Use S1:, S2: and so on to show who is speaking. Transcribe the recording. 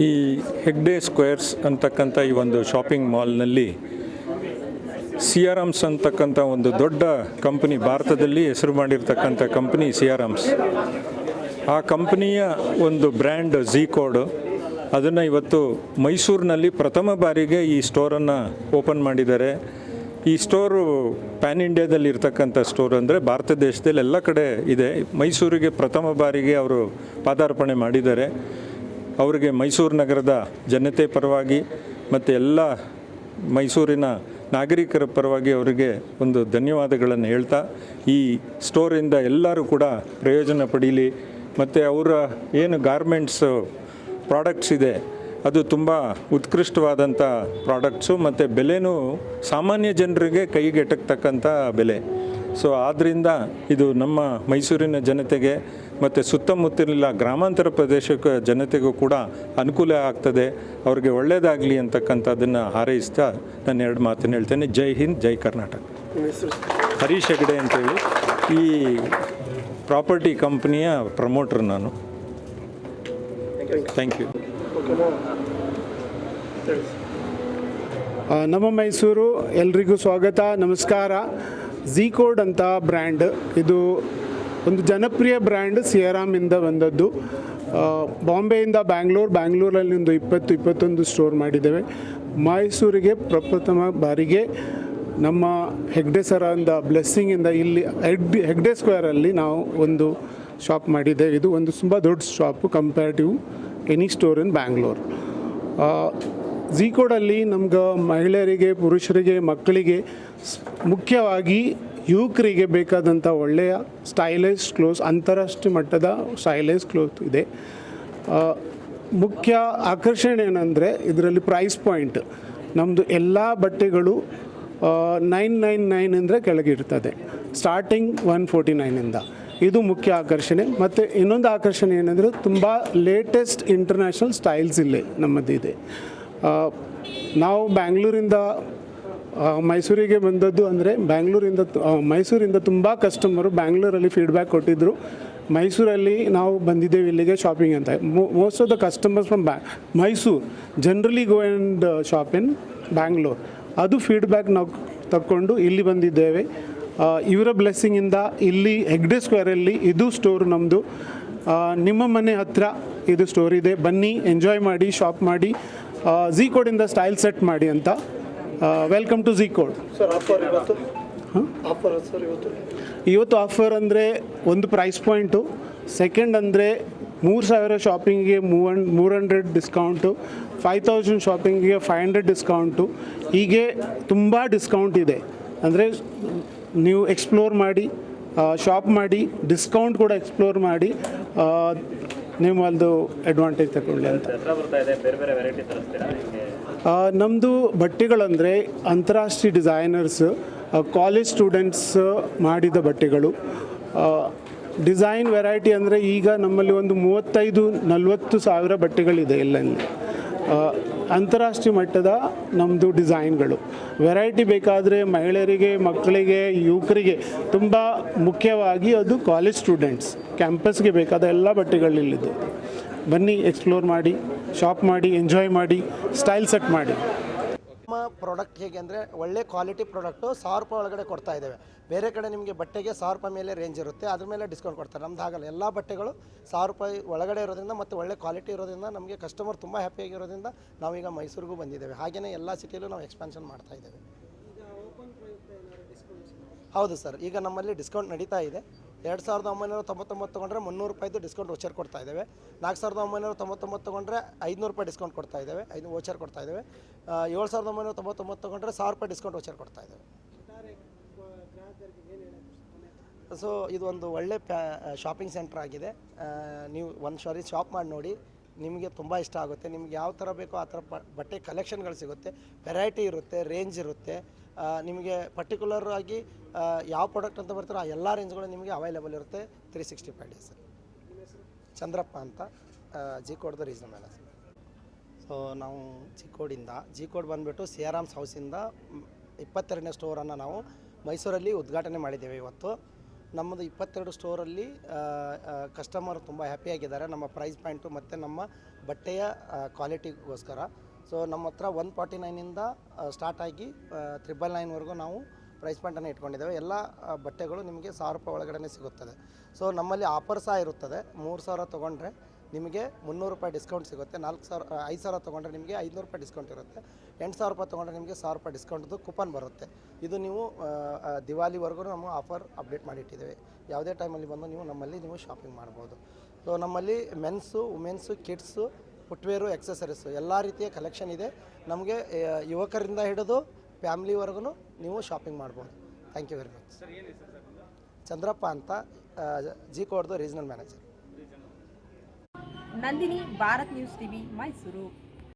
S1: ಈ ಹೆಗ್ಡೆ ಸ್ಕ್ವೇರ್ಸ್ ಅಂತಕ್ಕಂಥ ಈ ಒಂದು ಶಾಪಿಂಗ್ ಮಾಲ್ನಲ್ಲಿ ಸಿ ಆರ್ ಆಮ್ಸ್ ಅಂತಕ್ಕಂಥ ಒಂದು ದೊಡ್ಡ ಕಂಪನಿ ಭಾರತದಲ್ಲಿ ಹೆಸರು ಮಾಡಿರ್ತಕ್ಕಂಥ ಕಂಪನಿ ಸಿ ಆರ್ ಆಮ್ಸ್ ಆ ಕಂಪನಿಯ ಒಂದು ಬ್ರ್ಯಾಂಡ್ ಝೀ ಕೋಡ್, ಅದನ್ನು ಇವತ್ತು ಮೈಸೂರಿನಲ್ಲಿ ಪ್ರಥಮ ಬಾರಿಗೆ ಈ ಸ್ಟೋರನ್ನು ಓಪನ್ ಮಾಡಿದ್ದಾರೆ. ಈ ಸ್ಟೋರು ಪ್ಯಾನ್ ಇಂಡಿಯಾದಲ್ಲಿ ಇರ್ತಕ್ಕಂಥ ಸ್ಟೋರ್ ಅಂದರೆ ಭಾರತ ದೇಶದಲ್ಲಿ ಎಲ್ಲ ಕಡೆ ಇದೆ. ಮೈಸೂರಿಗೆ ಪ್ರಥಮ ಬಾರಿಗೆ ಅವರು ಪಾದಾರ್ಪಣೆ ಮಾಡಿದ್ದಾರೆ. ಅವರಿಗೆ ಮೈಸೂರು ನಗರದ ಜನತೆ ಪರವಾಗಿ ಮತ್ತು ಎಲ್ಲ ಮೈಸೂರಿನ ನಾಗರಿಕರ ಪರವಾಗಿ ಅವರಿಗೆ ಒಂದು ಧನ್ಯವಾದಗಳನ್ನು ಹೇಳ್ತಾ, ಈ ಸ್ಟೋರಿಂದ ಎಲ್ಲರೂ ಕೂಡ ಪ್ರಯೋಜನ ಪಡೀಲಿ. ಮತ್ತು ಅವರ ಏನು ಗಾರ್ಮೆಂಟ್ಸು, ಪ್ರಾಡಕ್ಟ್ಸ್ ಇದೆ, ಅದು ತುಂಬ ಉತ್ಕೃಷ್ಟವಾದಂಥ ಪ್ರಾಡಕ್ಟ್ಸು, ಮತ್ತು ಬೆಲೆನೂ ಸಾಮಾನ್ಯ ಜನರಿಗೆ ಕೈಗೆಟಕ್ತಕ್ಕಂಥ ಬೆಲೆ. ಸೊ ಆದ್ದರಿಂದ ಇದು ನಮ್ಮ ಮೈಸೂರಿನ ಜನತೆಗೆ ಮತ್ತು ಸುತ್ತಮುತ್ತಲಿನ ಗ್ರಾಮಾಂತರ ಪ್ರದೇಶಕ್ಕೆ ಜನತೆಗೂ ಕೂಡ ಅನುಕೂಲ ಆಗ್ತದೆ. ಅವ್ರಿಗೆ ಒಳ್ಳೆಯದಾಗಲಿ ಅಂತಕ್ಕಂಥದ್ದನ್ನು ಹಾರೈಸ್ತಾ ನಾನು ಎರಡು ಮಾತನ್ನು ಹೇಳ್ತೇನೆ. ಜೈ ಹಿಂದ್ ಜೈ ಕರ್ನಾಟಕ. ಹರೀಶ್ ಹೆಗಡೆ ಅಂತೇಳಿ. ಈ ಪ್ರಾಪರ್ಟಿ ಕಂಪ್ನಿಯ ಪ್ರಮೋಟ್ರ್ ನಾನು. ಥ್ಯಾಂಕ್ ಯು
S2: ನಮ್ಮ ಮೈಸೂರು ಎಲ್ರಿಗೂ ಸ್ವಾಗತ ನಮಸ್ಕಾರ. ಝೀ ಕೋಡ್ ಅಂತ ಬ್ರ್ಯಾಂಡ್. ಇದು ಒಂದು ಜನಪ್ರಿಯ ಬ್ರ್ಯಾಂಡ್ ಸಿಯರಾಮಿಂದ ಬಂದದ್ದು. ಬಾಂಬೆಯಿಂದ ಬ್ಯಾಂಗ್ಳೂರ್ ಬ್ಯಾಂಗ್ಳೂರಲ್ಲಿ ಒಂದು ಇಪ್ಪತ್ತು, ಇಪ್ಪತ್ತೊಂದು ಸ್ಟೋರ್ ಮಾಡಿದ್ದೇವೆ. ಮೈಸೂರಿಗೆ ಪ್ರಪ್ರಥಮ ಬಾರಿಗೆ ನಮ್ಮ ಹೆಗ್ಡೆ ಸರಂದ ಬ್ಲೆಸ್ಸಿಂಗಿಂದ ಇಲ್ಲಿ ಹೆಗ್ಡೆ ಹೆಗ್ಡೆ ಸ್ಕ್ವೇರಲ್ಲಿ ನಾವು ಒಂದು ಶಾಪ್ ಮಾಡಿದ್ದೇವೆ. ಇದು ಒಂದು ತುಂಬ ದೊಡ್ಡ shop comparative any store in Bangalore. ಝೀಕೋಡಲ್ಲಿ ನಮ್ಗೆ ಮಹಿಳೆಯರಿಗೆ, ಪುರುಷರಿಗೆ, ಮಕ್ಕಳಿಗೆ ಮುಖ್ಯವಾಗಿ ಯುವಕರಿಗೆ ಬೇಕಾದಂಥ ಒಳ್ಳೆಯ ಸ್ಟೈಲೈಸ್ ಕ್ಲೋಸ್ ಅಂತಾರಾಷ್ಟ್ರೀಯ ಮಟ್ಟದ ಸ್ಟೈಲೈಸ್ ಕ್ಲೋತ್ ಇದೆ. ಮುಖ್ಯ ಆಕರ್ಷಣೆ ಏನಂದರೆ ಇದರಲ್ಲಿ ಪ್ರೈಸ್ ಪಾಯಿಂಟ್ ನಮ್ಮದು ಎಲ್ಲ ಬಟ್ಟೆಗಳು ನೈನ್ ನೈನ್ ನೈನ್ ಅಂದರೆ ಕೆಳಗಿರ್ತದೆ ಸ್ಟಾರ್ಟಿಂಗ್ ಒನ್ ಫೋರ್ಟಿ ನೈನಿಂದ ಇದು. ಮುಖ್ಯ ಆಕರ್ಷಣೆ. ಮತ್ತು ಇನ್ನೊಂದು ಆಕರ್ಷಣೆ ಏನಂದರೆ ತುಂಬ ಲೇಟೆಸ್ಟ್ ಇಂಟರ್ನ್ಯಾಷನಲ್ ಸ್ಟೈಲ್ಸ್ ಇಲ್ಲೇ ನಮ್ಮದಿದೆ. ನಾವು ಬ್ಯಾಂಗ್ಳೂರಿಂದ ಮೈಸೂರಿಗೆ ಬಂದದ್ದು ಅಂದರೆ ಬ್ಯಾಂಗ್ಳೂರಿಂದ ಮೈಸೂರಿಂದ ತುಂಬ ಕಸ್ಟಮರು ಬ್ಯಾಂಗ್ಳೂರಲ್ಲಿ ಫೀಡ್ಬ್ಯಾಕ್ ಕೊಟ್ಟಿದ್ದರು ಮೈಸೂರಲ್ಲಿ ನಾವು ಬಂದಿದ್ದೇವೆ ಇಲ್ಲಿಗೆ ಶಾಪಿಂಗ್ ಅಂತ. Most of the customers from ಬ್ಯಾ, Mysuru generally go and shop in Bangalore. ಅದು ಫೀಡ್ಬ್ಯಾಕ್ ನಾವು ತಗೊಂಡು ಇಲ್ಲಿ ಬಂದಿದ್ದೇವೆ. ಇವರ ಬ್ಲೆಸ್ಸಿಂಗಿಂದ ಇಲ್ಲಿ ಹೆಗ್ಡೆ ಸ್ಕ್ವೇರಲ್ಲಿ ಇದು ಸ್ಟೋರ್ ನಮ್ಮದು ನಿಮ್ಮ ಮನೆ ಹತ್ತಿರ ಇದು ಸ್ಟೋರ್ ಇದೆ. ಬನ್ನಿ ಎಂಜಾಯ್ ಮಾಡಿ ಶಾಪ್ ಮಾಡಿ. ಝೀ ಕೋಡಿಂದ ಸ್ಟೈಲ್ ಸೆಟ್ ಮಾಡಿ ಅಂತ. Welcome to Zecode
S3: sir offer ಇವತ್ತು? ಆಫರ್ ಸರ್ ಇವತ್ತು?
S2: ಇವತ್ತು ಆಫರ್ ಅಂದರೆ ಒಂದು ಪ್ರೈಸ್ ಪಾಯಿಂಟು ಸೆಕೆಂಡ್ ಅಂದರೆ ಮೂರು ಸಾವಿರ ಶಾಪಿಂಗಿಗೆ ಮೂವ್ ಮೂರು ಹಂಡ್ರೆಡ್ ಡಿಸ್ಕೌಂಟು ಫೈವ್ ತೌಸಂಡ್ ಶಾಪಿಂಗಿಗೆ ಫೈವ್ ಹಂಡ್ರೆಡ್ ಡಿಸ್ಕೌಂಟು ಹೀಗೆ ತುಂಬ ಡಿಸ್ಕೌಂಟ್ ಇದೆ. ಅಂದರೆ ನೀವು ಎಕ್ಸ್ಪ್ಲೋರ್ ಮಾಡಿ ಶಾಪ್ ಮಾಡಿ ಡಿಸ್ಕೌಂಟ್ ಕೂಡ ಎಕ್ಸ್ಪ್ಲೋರ್ ಮಾಡಿ ನಿಮ್ಮ ನೀವು ಅದು ಅಡ್ವಾಂಟೇಜ್ ತಗೊಳ್ಳಿ ಅಂತ. ನಮ್ಮದು ಬಟ್ಟೆಗಳಂದರೆ ಅಂತಾರಾಷ್ಟ್ರೀಯ ಡಿಸೈನರ್ಸ್ ಕಾಲೇಜ್ ಸ್ಟೂಡೆಂಟ್ಸ್ ಮಾಡಿದ ಬಟ್ಟೆಗಳು. ಡಿಸೈನ್ ವೆರೈಟಿ ಅಂದರೆ ಈಗ ನಮ್ಮಲ್ಲಿ ಒಂದು ಮೂವತ್ತೈದು, ನಲವತ್ತು ಸಾವಿರ ಬಟ್ಟೆಗಳಿದೆ ಎಲ್ಲಲ್ಲಿ ಅಂತಾರಾಷ್ಟ್ರೀಯ ಮಟ್ಟದ ನಮ್ಮದು ಡಿಸೈನ್ಗಳು. ವೆರೈಟಿ ಬೇಕಾದರೆ ಮಹಿಳೆಯರಿಗೆ, ಮಕ್ಕಳಿಗೆ, ಯುವಕರಿಗೆ ತುಂಬ ಮುಖ್ಯವಾಗಿ ಅದು ಕಾಲೇಜ್ ಸ್ಟೂಡೆಂಟ್ಸ್ ಕ್ಯಾಂಪಸ್ಗೆ ಬೇಕಾದ ಎಲ್ಲ ಬಟ್ಟೆಗಳಿಲ್ಲಿದ್ದು. ಬನ್ನಿ ಎಕ್ಸ್ಪ್ಲೋರ್ ಮಾಡಿ. ಶಾಪ್ ಮಾಡಿ ಎಂಜಾಯ್ ಮಾಡಿ ಸ್ಟೈಲ್ ಸೆಟ್ ಮಾಡಿ.
S3: ನಮ್ಮ ಪ್ರಾಡಕ್ಟ್ ಹೇಗೆ ಅಂದರೆ ಒಳ್ಳೆ ಕ್ವಾಲಿಟಿ ಪ್ರಾಡಕ್ಟು ಸಾವಿರ ರೂಪಾಯಿ ಒಳಗಡೆ ಕೊಡ್ತಾ ಇದ್ದೇವೆ. ಬೇರೆ ಕಡೆ ನಿಮಗೆ ಬಟ್ಟೆಗೆ ಸಾವಿರ ರೂಪಾಯಿ ಮೇಲೆ ರೇಂಜ್ ಇರುತ್ತೆ. ಅದ್ರ ಮೇಲೆ ಡಿಸ್ಕೌಂಟ್ ಕೊಡ್ತಾರೆ. ನಮ್ದು ಹಾಗಲ್ಲ. ಎಲ್ಲ ಬಟ್ಟೆಗಳು ಸಾವಿರ ರೂಪಾಯಿ ಒಳಗಡೆ ಇರೋದ್ರಿಂದ ಮತ್ತು ಒಳ್ಳೆ ಕ್ವಾಲಿಟಿ ಇರೋದ್ರಿಂದ ನಮಗೆ ಕಸ್ಟಮರ್ ತುಂಬ ಹ್ಯಾಪಿಯಾಗಿರೋದ್ರಿಂದ ನಾವೀಗ ಮೈಸೂರಿಗೂ ಬಂದಿದ್ದೇವೆ. ಹಾಗೆಯೇ ಎಲ್ಲ ಸಿಟಿಯಲ್ಲೂ ನಾವು ಎಕ್ಸ್ಪಾನ್ಷನ್ ಮಾಡ್ತಾ ಇದ್ದೇವೆ. ಹೌದು ಸರ್ ಈಗ ನಮ್ಮಲ್ಲಿ ಡಿಸ್ಕೌಂಟ್ ನಡೀತಾ ಇದೆ. ಎರಡು ಸಾವಿರದ ಒಂಬೈನೂರ ತೊಂಬತ್ತೊಂಬತ್ತು ತೊಗೊಂಡ್ರೆ ಮುನ್ನೂರು ರೂಪಾಯಿದು ಡಿಸ್ಕೌಂಟ್ ವೋಚರ್ ಕೊಡ್ತಾ ಇದ್ದೇವೆ. ನಾಲ್ಕು ಸಾವಿರದ ಒಂಬೈನೂರ ತೊಂಬತ್ತೊಂಬತ್ತು ತೊಗೊಂಡ್ರೆ ಐದುನೂರು ರೂಪಾಯಿ ಡಿಸ್ಕೌಂಟ್ ಕೊಡ್ತಾ ಇದ್ದೇವೆ. ಐದು ವೋಚರ್ ಕೊಡ್ತಾ ಇದ್ದೇವೆ. ಏಳು ಸಾವಿರದ ಒಂಬೈನೂರ ತೊಂಬತ್ತೊಂಬತ್ತು ತೊಗೊಂಡ್ರೆ ಸಾವಿರ ರೂಪಾಯಿ ಡಿಸ್ಕೌಂಟ್ ವೋಚರ್ ಕೊಡ್ತಾ ಇದ್ದೇವೆ. ಸೊ ಇದು ಒಂದು ಒಳ್ಳೆ ಪ್ಯಾ ಶಾಪಿಂಗ್ ಸೆಂಟರ್ ಆಗಿದೆ. ನೀವು ಒಂದು ಸಾರಿ ಶಾಪ್ ಮಾಡಿ ನೋಡಿ, ನಿಮಗೆ ತುಂಬ ಇಷ್ಟ ಆಗುತ್ತೆ. ನಿಮ್ಗೆ ಯಾವ ಥರ ಬೇಕೋ ಆ ಥರ ಬಟ್ಟೆ ಕಲೆಕ್ಷನ್ಗಳು ಸಿಗುತ್ತೆ. ವೆರೈಟಿ ಇರುತ್ತೆ ರೇಂಜ್ ಇರುತ್ತೆ. ನಿಮಗೆ ಪರ್ಟಿಕ್ಯುಲರ್ ಆಗಿ ಯಾವ ಪ್ರಾಡಕ್ಟ್ ಅಂತ ಬರ್ತಾರೋ ಆ ಎಲ್ಲ ರೇಂಜ್ಗಳು ನಿಮಗೆ ಅವೈಲೇಬಲ್ ಇರುತ್ತೆ. Three sixty five days Chandrappa ಅಂತ ಜಿ ಕೋಡ್ದು ರೀಸನ್ ಮೇಲೆ. ಸೊ ನಾವು ಜಿ ಕೋಡಿಂದ ಜಿ ಕೋಡ್ ಬಂದುಬಿಟ್ಟು ಸಿ ಹೌಸಿಂದ ಇಪ್ಪತ್ತೆರಡನೇ ಸ್ಟೋರನ್ನು ನಾವು ಮೈಸೂರಲ್ಲಿ ಉದ್ಘಾಟನೆ ಮಾಡಿದ್ದೇವೆ ಇವತ್ತು. ನಮ್ಮದು ಇಪ್ಪತ್ತೆರಡು ಸ್ಟೋರಲ್ಲಿ ಕಸ್ಟಮರ್ ತುಂಬ ಹ್ಯಾಪಿಯಾಗಿದ್ದಾರೆ ನಮ್ಮ ಪ್ರೈಸ್ ಪಾಯಿಂಟು ಮತ್ತು ನಮ್ಮ ಬಟ್ಟೆಯ ಕ್ವಾಲಿಟಿಗೋಸ್ಕರ ಸೊ ನಮ್ಮ ಹತ್ರ ಒನ್ ಫಾರ್ಟಿ ನೈನಿಂದ ಸ್ಟಾರ್ಟ್ ಆಗಿ ತ್ರಿಬಲ್ ನೈನ್ವರೆಗೂ ನಾವು ಪ್ರೈಸ್ ಪಾಯಿಂಟನ್ನು ಇಟ್ಕೊಂಡಿದ್ದೇವೆ. ಎಲ್ಲ ಬಟ್ಟೆಗಳು ನಿಮಗೆ ಸಾವಿರ ರೂಪಾಯಿ ಒಳಗಡೆ ಸಿಗುತ್ತದೆ. ಸೊ ನಮ್ಮಲ್ಲಿ ಆಫರ್ ಸಹ ಇರುತ್ತದೆ. ಮೂರು ಸಾವಿರ ತೊಗೊಂಡ್ರೆ ನಿಮಗೆ ಮುನ್ನೂರು ರೂಪಾಯಿ ಡಿಸ್ಕೌಂಟ್ ಸಿಗುತ್ತೆ. ನಾಲ್ಕು ಸಾವಿರ ಐದು ಸಾವಿರ ತೊಗೊಂಡ್ರೆ ನಿಮಗೆ ಐದುನೂರು ರೂಪಾಯಿ ಡಿಸ್ಕೌಂಟ್ ಇರುತ್ತೆ. ಎಂಟು ಸಾವಿರ ರೂಪಾಯಿ ತೊಗೊಂಡ್ರೆ ನಿಮಗೆ ಸಾವಿರ ರೂಪಾಯಿ ಡಿಸ್ಕೌಂಟ್ದು ಕೂಪನ್ ಬರುತ್ತೆ. ಇದು ನೀವು ದಿವಾಲಿವರೆಗೂ ನಮ್ಮ ಆಫರ್ ಅಪ್ಡೇಟ್ ಮಾಡಿಟ್ಟಿದ್ದೇವೆ. ಯಾವುದೇ ಟೈಮಲ್ಲಿ ಬಂದು ನೀವು ನಮ್ಮಲ್ಲಿ ನೀವು ಶಾಪಿಂಗ್ ಮಾಡ್ಬೋದು. ಸೊ ನಮ್ಮಲ್ಲಿ men's women's kids footwear accessories ಎಲ್ಲ ರೀತಿಯ ಕಲೆಕ್ಷನ್ ಇದೆ. ನಮಗೆ ಯುವಕರಿಂದ ಹಿಡಿದು ಫ್ಯಾಮ್ಲಿವರೆಗೂ ನೀವು ಶಾಪಿಂಗ್ ಮಾಡ್ಬೋದು. Thank you very much Chandrappa ಅಂತ ಜಿ ಕೋಡ್ದು regional manager
S4: Nandini, Bharat news TV, Mysuru.